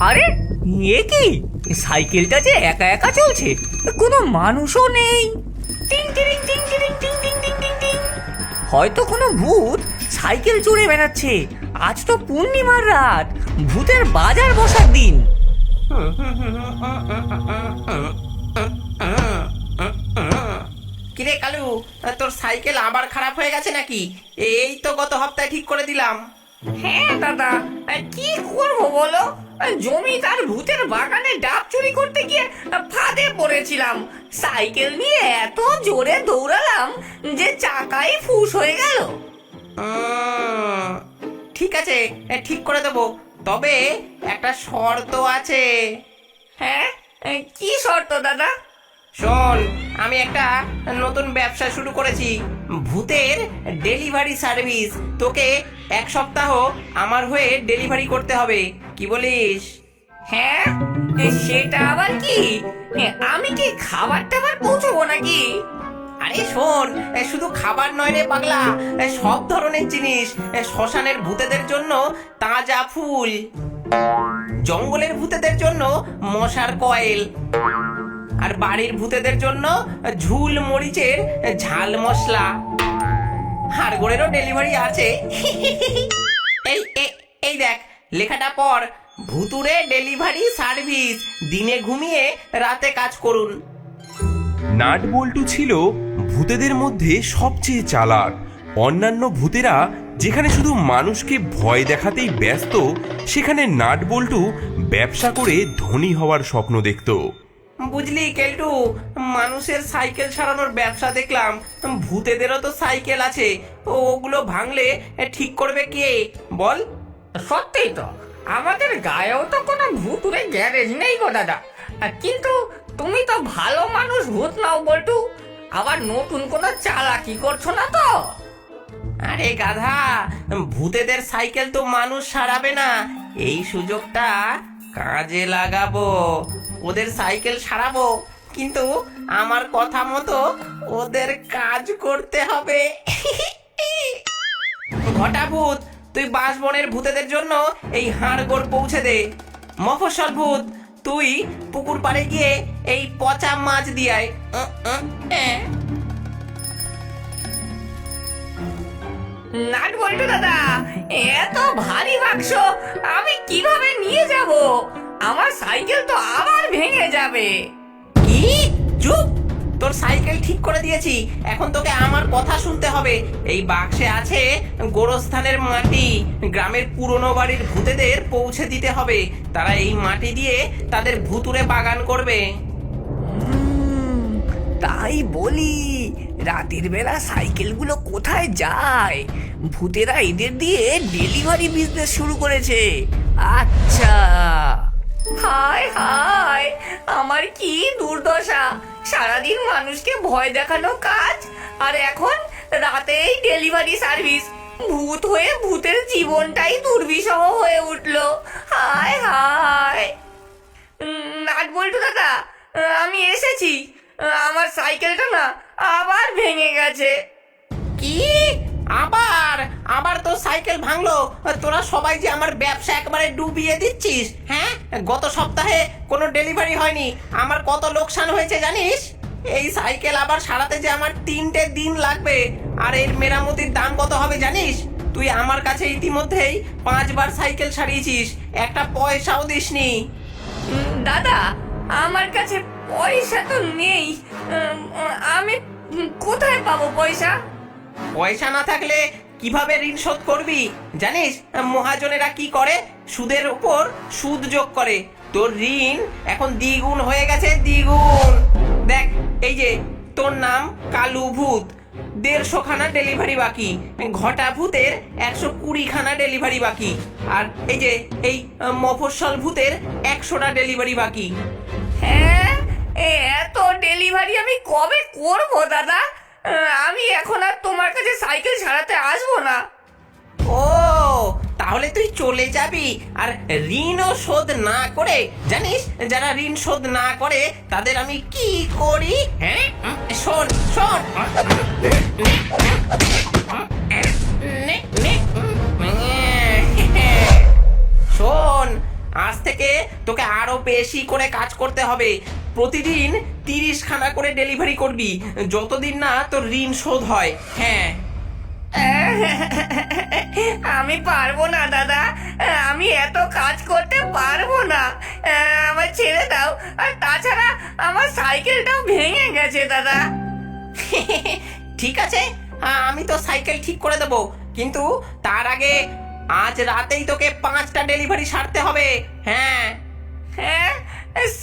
আরে এ কি? সাইকেলটা যে একা একা চলছে কোনো মানুষও নেই। হয়তো কোনো ভূত সাইকেল চড়ে বেড়াচ্ছে। আজ তো পূর্ণিমার রাত ভূতের বাজার বসার দিন। কিরে কালু তোর সাইকেল আবার খারাপ হয়ে গেছে নাকি? এই তো গত সপ্তাহে ঠিক করে দিলাম। হ্যাঁ দাদা। কি করব বলো? জমিদার ভূতের বাগানে ডাব চুরি করতে গিয়ে ফাঁদে পড়েছিলাম। সাইকেল নিয়ে এত জোরে দৌড়ালাম যে চাকাই ফুস হয়ে গেল। ঠিক আছে ঠিক করে দেবো। তবে একটা শর্ত আছে। হ্যাঁ? কি শর্ত দাদা? শোন আমি একটা নতুন ব্যবসা শুরু করেছি। ভূতের ডেলিভারি সার্ভিস। তোকে এক সপ্তাহ আমার হয়ে ডেলিভারি করতে হবে, কি বলিস? হ্যাঁ? সেটা আবার কি? আমি কি খাবার টাবার পৌঁছবো নাকি? আরে শোন শুধু খাবার নয় রে পাগলা সব ধরনের জিনিস শ্মশানের ভূতেদের জন্য তাজা ফুল, জঙ্গলের ভূতেদের জন্য মশার কয়েল, আর বাড়ির ভূতেদের জন্য ঝুল মরিচের ঝাল মশলা। হাড়গোড়েরও ডেলিভারি আছে। এই এই দেখ, লেখাটা পর ভুতুরে ডেলিভারি সার্ভিস দিনে ঘুমিয়ে রাতে কাজ করুন। নাট বল্টু ছিল ভূতেদের মধ্যে সবচেয়ে চালাক। অন্যান্য ভূতেরা যেখানে শুধু মানুষকে ভয় দেখাতেই ব্যস্ত, সেখানে নাট বল্টু ব্যবসা করে ধনী হওয়ার স্বপ্ন দেখত। বুঝলি কেলটু? মানুষের সাইকেল সারানোর ব্যবসা দেখলাম। ভূতেদেরও তো সাইকেল আছে। ওগুলো ভাঙলে ঠিক করবে কে? বল। সত্যিই তো আমাদের গায়েও তো কোনো ভুতুরে গ্যারেজ নেই গো দাদা। আর কিন্তু তুমি তো ভালো মানুষ ভূত নাও বল্টু। আবার নতুন কোনো চালাকি করছ না তো? আরে গাধা ভূতেদের সাইকেল তো মানুষ সারাবে না। এই সুযোগটা কাজে লাগাবো। ওদের সাইকেল সারাবো কিন্তু আমার কথা মতো ওদের কাজ করতে হবে। ঘটা ভূত তুই বাঁশবনের ভূতেদের জন্য এই হাড়গোড় পৌঁছে দে। মফস্বল ভূত তুই পুকুর পাড়ে গিয়ে এই পচা মাছ দিয়ে আয়। উম, উম, এ। নাট বল্টু দাদা এত ভারী বাক্স আমি কীভাবে নিয়ে যাব? আমার সাইকেল তো আবার ভেঙে যাবে। কি? চুপ! তোর সাইকেল ঠিক করে দিয়েছি। এখন তোকে আমার কথা শুনতে হবে। এই বাক্সে আছে, গোরস্থানের মাটি। গ্রামের পুরনো বাড়ির ভূতেদের পৌঁছে দিতে হবে। তারা এই মাটি দিয়ে তাদের ভুতুরে বাগান করবে। তাই বলি। রাতের বেলা সাইকেলগুলো কোথায় যায়? ভূতেরা এদের দিয়ে ডেলিভারি বিজনেস শুরু করেছে। আচ্ছা। হায় হায়, আমার কি দুর্দশা। সারাদিন মানুষকে ভয় দেখানো কাজ, আর এখন রাতেই ডেলিভারি সার্ভিস। ভূত হয়ে ভূতের জীবনটাই দুর্বিষহ হয়ে উঠল। হায় হায়। নাট বল্টু দাদা, আমি এসেছি। আমার সাইকেলটা না আবার ভেঙে গেছে। কি? আবার আবার তোর সাইকেল ভাঙলো। তোরা সবাই যে আমার ব্যবসা একবারে ডুবিয়ে দিচ্ছিস হ্যাঁ? গত সপ্তাহে কোনো ডেলিভারি হয়নি। আমার কত লোকসান হয়েছে জানিস? এই সাইকেল আবার সারাতে যে আমার তিনটে দিন লাগবে। আর এর মেরামতির দাম কত হবে জানিস? তুই আমার কাছে ইতিমধ্যেই পাঁচবার সাইকেল সারিয়েছিস। একটা পয়সাও দিসনি। দাদা, আমার কাছে পয়সা তো নেই। আমি কোথায় পাবো পয়সা? পয়সা না থাকলে কীভাবে ঋণ শোধ করবি? জানিস মহাজনেরা কি করে? সুদের উপর সুদ যোগ করে। তোর ঋণ এখন দ্বিগুণ হয়ে গেছে দ্বিগুণ। দেখ এই যে তোর নাম কালু ভূত। দেড়শো খানা ডেলিভারি বাকি। ঘটা ভূতের একশো কুড়ি খানা ডেলিভারি বাকি। আর এই যে এই আহ, মফস্বল ভূতের একশোটা ডেলিভারি বাকি। হ্যাঁ এত ডেলিভারি আমি কবে করব দাদা? আমি এখন আর তোমার কাছে সাইকেল ছাড়াতে আসব না। ও, তাহলে তুই চলে যাবি আর ঋণও শোধ না করে, জানিস, যারা ঋণ শোধ না করে, তাদের আমি কি করি? হ্যাঁ? শোন শোন। শোন, আজ থেকে তোকে আরও বেশি করে কাজ করতে হবে। প্রতিদিন তিরিশ খানা করে ডেলিভারি করবি যতদিন না তোর ঋণ শোধ হয়। হ্যাঁ। আমি পারব না দাদা। আমি এত কাজ করতে পারব না। আমার ছেড়ে দাও। আর তাছাড়া আমার সাইকেলটাও ভেঙে গেছে দাদা। ঠিক আছে। আমি তো সাইকেল ঠিক করে দেবো। কিন্তু তার আগে আজ রাতেই তোকে পাঁচটা ডেলিভারি সারতে হবে। হ্যাঁ। হ্যাঁ?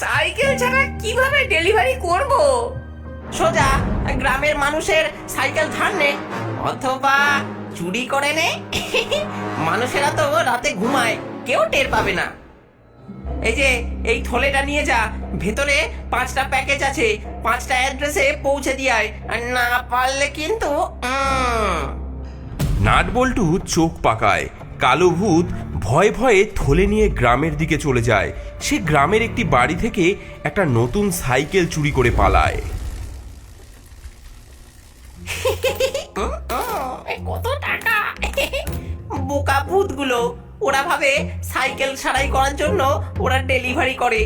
সাইকেল ছাড়া কীভাবে ডেলিভারি করব? সোজা গ্রামের মানুষের সাইকেল ধার নে, অথবা চুরি করে নে। মানুষেরা তো রাতে ঘুমায়, কেউ টের পাবে না। এই যে, এই থলেটা নিয়ে যা, ভেতরে পাঁচটা প্যাকেজ আছে, পাঁচটা অ্যাড্রেসে পৌঁছে দিয়ে আয়, আর না পারলে কিন্তু নাট বল্টু চোখ পাকায়, কালো ভূত ভয়ে ভয়ে থলে নিয়ে গ্রামের দিকে চলে যায়। সে গ্রামের একটি বাড়ি থেকে একটা নতুন সাইকেল চুরি করে পালায়। কত টাকা? বোকা ভূতগুলো। ওরা ভাবে সাইকেল সারাই করার জন্য ওরা ডেলিভারি করে।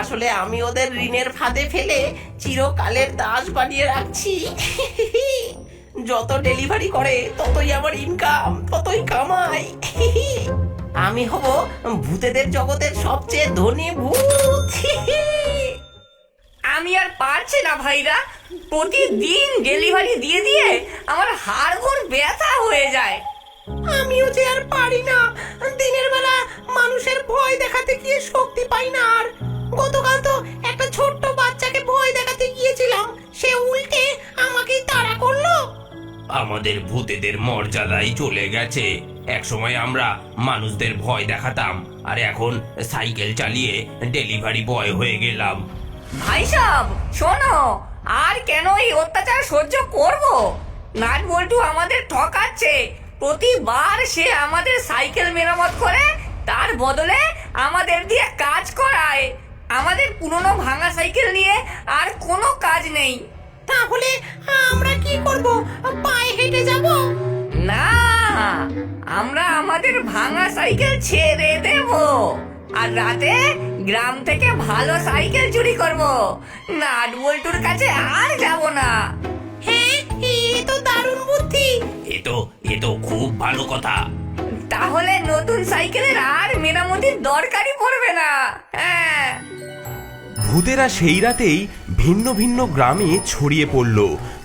আসলে আমি ওদের ঋণের ফাঁদে ফেলে চিরকালের দাস বানিয়ে রাখছি। যত ডেলিভারি করে, ততই আমার ইনকাম ততই কামাই। আমি হব ভূতেদের জগতের সবচেয়ে ধনী ভূত। আমি আর পারছি না, ভাইরা। প্রতিদিন ডেলিভারি দিয়ে দিয়ে আমার হাড়গোড় ব্যথা হয়ে যায়। আমিও যে আর পারি না। দিনের বেলা মানুষের ভয় দেখাতে গিয়ে শক্তি পাই না আর। গতকাল তো একটা ছোট্ট বাচ্চাকে ভয় দেখাতে গিয়েছিলাম। সে উল্টে আমাকেই তাড়া করল। আমাদের ভূতেদের মর্যাদাই চলে গেছে। একসময় আমরা মানুষদের ভয় দেখাতাম, আর এখন সাইকেল চালিয়ে ডেলিভারি বয় হয়ে গেলাম। ভাই সাহেব শোনো, আর কেন এই অত্যাচার সহ্য করব? নাট বল্টু আমাদের ঠকাচ্ছে। প্রতিবার সে আমাদের সাইকেল মেরামত করে, তার বদলে আমাদের দিয়ে কাজ করায়। আমাদের পুরনো ভাঙা সাইকেল নিয়ে আর কোনো কাজ নেই। তাহলে আমরা কি করব? পায়ে হেঁটে যাব? না আমরা আমাদের ভাঙা সাইকেল ছেড়ে দেব। আর রাতে গ্রাম থেকে ভালো সাইকেল চুরি করব। নাট বল্টুর কাছে আর যাব না। হ্যাঁ এ তো দারুণ বুদ্ধি। এ তো এ তো খুব ভালো কথা। তাহলে নতুন সাইকেলের আর মেরামতির দরকারই পড়বে না। হ্যাঁ। ভূতেরা সেই রাতেই ভিন্ন ভিন্ন গ্রামে ছড়িয়ে পড়ল।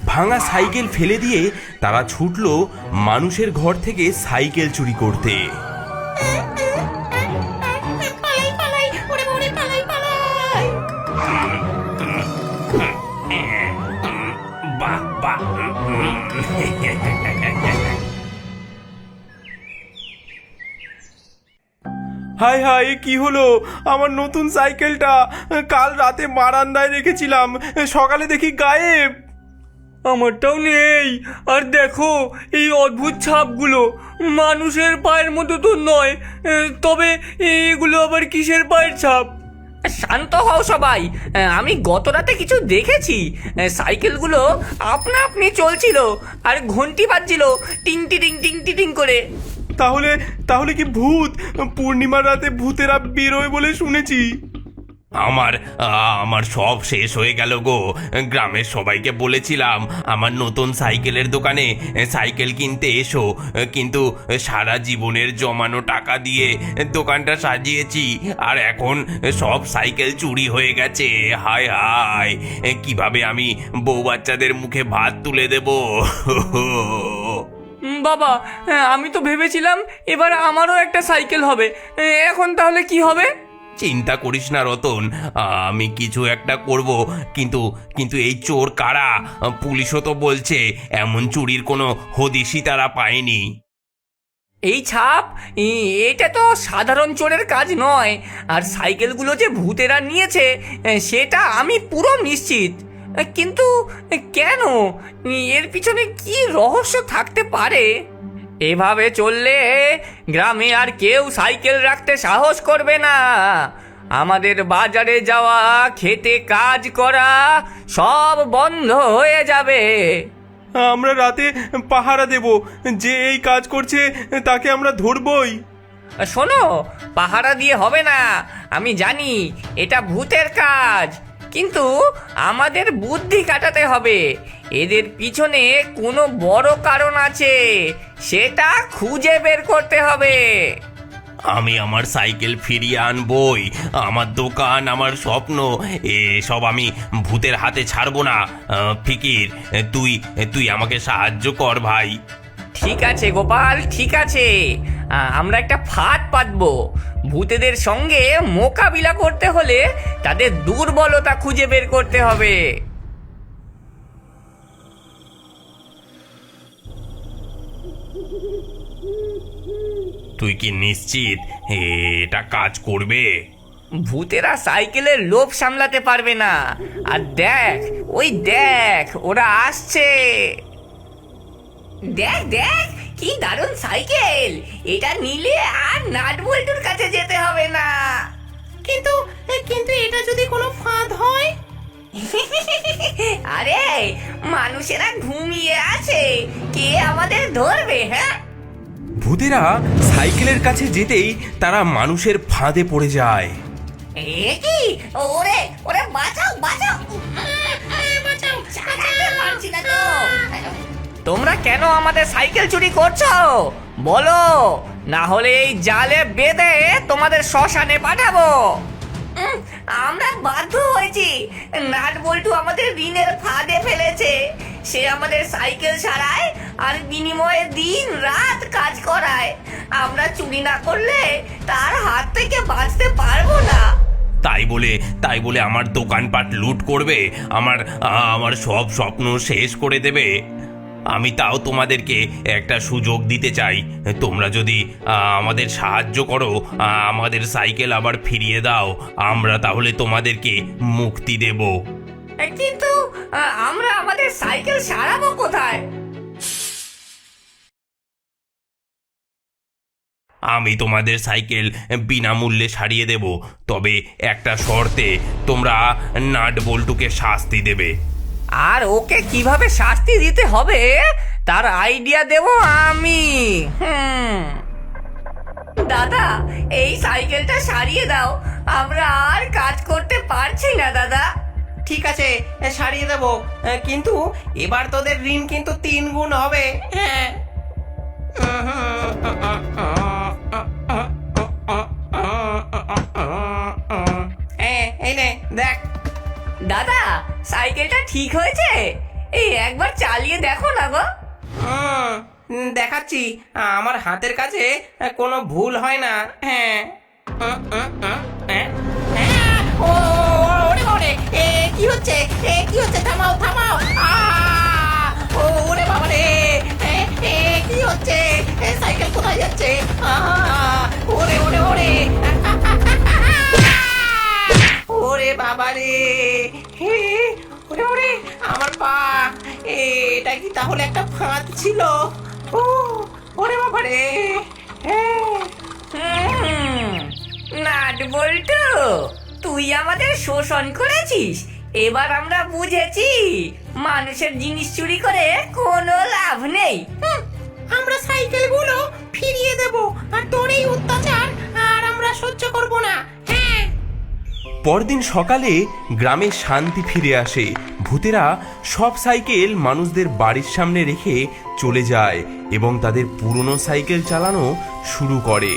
ভাঙা সাইকেল ফেলে দিয়ে তারা ছুটল মানুষের ঘর থেকে সাইকেল চুরি করতে। হাই হাই কি হলো? আমার নতুন সাইকেলটা কাল রাতে বারান্দায় রেখেছিলাম, সকালে দেখি গায়েব। আমারটাও নেই। আর দেখো, এই অদ্ভুত ছাপগুলো, মানুষের পায়ের মতো তো নয়। তবে এগুলো আবার কিসের পায়ের ছাপ? শান্ত হও সবাই। আমি গত রাতে কিছু দেখেছি। সাইকেলগুলো আপনা আপনি চলছিল, আর ঘন্টি বাজছিল, টিং টিং টিং টিং করে। তাহলে তাহলে কি ভূত? পূর্ণিমার রাতে ভূতেরা বেরোয় বলে শুনেছি। আমার আমার সব শেষ হয়ে গেল গো। গ্রামের সবাইকে বলেছিলাম, আমার নতুন সাইকেলের দোকানে সাইকেল কিনতে এসো। কিন্তু সারা জীবনের জমানো টাকা দিয়ে দোকানটা সাজিয়েছি, আর এখন সব সাইকেল চুরি হয়ে গেছে। হায় হায়, কীভাবে আমি বউ বাচ্চাদের মুখে ভাত তুলে দেব? বাবা হ্যাঁ, আমি তো ভেবেছিলাম এবার আমারও একটা সাইকেল হবে। এখন তাহলে কি হবে? চিন্তা করিস না রতন। আমি কিছু একটা করব। কিন্তু কিন্তু এই চোর কারা? পুলিশও তো বলছে এমন চুরির কোনো হদিশই তারা পায়নি। এই ছাপ এটা তো সাধারণ চোরের কাজ নয়। আর সাইকেলগুলো যে ভূতেরা নিয়েছে সেটা আমি পুরো নিশ্চিত। কিন্তু কেন? এর পিছনে কি রহস্য থাকতে পারে? এভাবে চললে গ্রামে আর কেউ সাইকেল রাখতে সাহস করবে না। আমাদের বাজারে যাওয়া খেতে কাজ করা সব বন্ধ হয়ে যাবে। আমরা রাতে পাহারা দেব। যে এই কাজ করছে তাকে আমরা ধরবই। শোনো পাহারা দিয়ে হবে না। আমি জানি এটা ভূতের কাজ। কিন্তু আমাদের বুদ্ধি কাটাতে হবে। এদের পিছনে কোনো বড় কারণ আছে। সেটা খুঁজে বের করতে হবে। আমি আমার সাইকেল ফিরিয়ে আনবই। আমার দোকান আমার স্বপ্ন এসব আমি ভূতের হাতে ছাড়বো না। আহ, ফিকির তুই তুই আমাকে সাহায্য কর ভাই। ঠিক আছে গোপাল ঠিক আছে। আ- আমরা একটা ফাঁদ পাতবো। ভূতেদের সঙ্গে মোকাবিলা করতে হলে তাদের দুর্বলতা খুঁজে বের করতে হবে। তুই কি নিশ্চিত এটা কাজ করবে? ভূতেরা সাইকেলের লোভ সামলাতে পারবে না। আর দেখ ওই দেখ ওরা আসছে। দেখ দেখ কি দারুণ সাইকেল! এটা নিলে আর নাট বল্টুর কাছে যেতে হবে না। কিন্তু কিন্তু এটা যদি কোনো ফাঁদ হয়? আরে মানুষেরা ঘুমিয়ে আছে। কে আমাদের ধরবে হ্যাঁ? ভূতেরা সাইকেলের কাছে যেতেই তারা মানুষের ফাঁদে পড়ে যায়। এ কি? ওরে ওরে বাঁচাও বাঁচাও! বাঁচাও! পারছি না তো। তোমরা কেন আমাদের সাইকেল চুরি করছ? বলো, না হলে এই জালে বেঁধে তোমাদের শ্মশানে পাঠাবো। আমরা বাধ্য হয়েছি। নাট বল্টু আমাদের ঋণের ফাঁদে ফেলেছে। সে আমাদের সাইকেল সারায় আর বিনিময়ে দিন রাত কাজ করায়। আমরা চুরি না করলে তার হাত থেকে বাঁচতে পারব না। তাই বলে তাই বলে আমার দোকানপাট লুট করবে, আমার আমার সব স্বপ্ন শেষ করে দেবে। আমি তাও তোমাদেরকে একটা সুযোগ দিতে চাই। তোমরা যদি আমাদের সাহায্য করো আমাদের সাইকেল আবার ফিরিয়ে দাও আমরা তাহলে তোমাদেরকে মুক্তি দেব। কিন্তু আমরা আমাদের সাইকেল সারাবো কোথায়? আমি তোমাদের সাইকেল বিনামূল্যে সারিয়ে দেব তবে একটা শর্তে তোমরা নাট বল্টুকে শাস্তি দেবে। আর ওকে কীভাবে শাস্তি দিতে হবে, তার আইডিয়া দেব আমি। হুম দাদা, এই সাইকেলটা সারিয়ে দাও। আমরা আর কাজ করতে পারছি না, দাদা। ঠিক আছে সারিয়ে দেবো। কিন্তু এবার তোদের ঋণ কিন্তু তিন গুণ হবে। হ্যাঁ। সাইকেলটা ঠিক হয়েছে? এই একবার চালিয়ে দেখো না গো। হুম, দেখাচ্ছি। আমার হাতের কাছে কোনো ভুল হয় না। হ্যাঁ। হ্যাঁ। কি হচ্ছে? এ কি হচ্ছে? থামাও থামাও! ও, ওরে বাবা রে কি হচ্ছে? কি তাহলে একটা ফাঁদ ছিল। ও ওরে বাবা রে। নাট বল্টু তুই আমাদের শোষণ করেছিস। এবার আমরা বুঝেছি মানুষের জিনিস চুরি করে কোনো লাভ নেই। আমরা সাইকেলগুলো ফিরিয়ে দেব আর তোর এই অত্যাচার আর আমরা সহ্য করব না। পরদিন সকালে গ্রামে শান্তি ফিরে আসে। ভূতেরা সব সাইকেল মানুষদের বাড়ির সামনে রেখে চলে যায় এবং তাদের পুরনো সাইকেল চালানো শুরু করে।